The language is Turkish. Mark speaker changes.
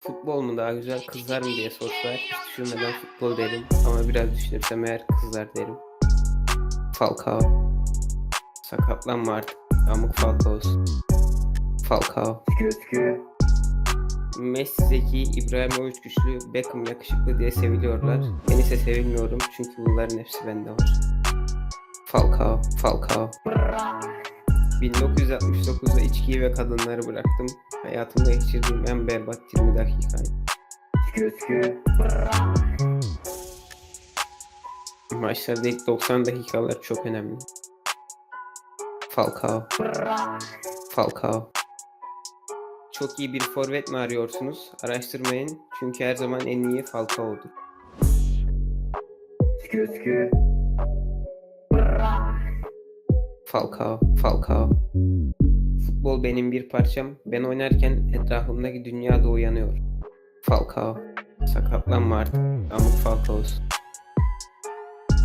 Speaker 1: Futbol mu daha güzel, kızlar mı diye sorsalar hiç düşünmeden futbol derim. Ama biraz düşünürsem eğer kızlar derim. Falcao. Sakatlanma artık. Amık Falcao'sun. Falcao. Messi zeki, İbrahimovic güçlü, Beckham yakışıklı diye seviliyorlar. Ben ise sevilmiyorum çünkü bunların hepsi bende var. Falcao, Falcao. 1969'da içkiyi ve kadınları bıraktım. Hayatımda geçirdiğim en berbat 20 dakikaydı. Maçlarda ilk 90 dakikalar çok önemli. Falcao. Falcao. Çok iyi bir forvet mi arıyorsunuz? Araştırmayın çünkü her zaman en iyi Falcao'dur. Falcao, Falcao. Futbol benim bir parçam. Ben oynarken etrafımdaki dünya da uyanıyor. Falcao. Sakatlanma artık. Amık Falcao'sun.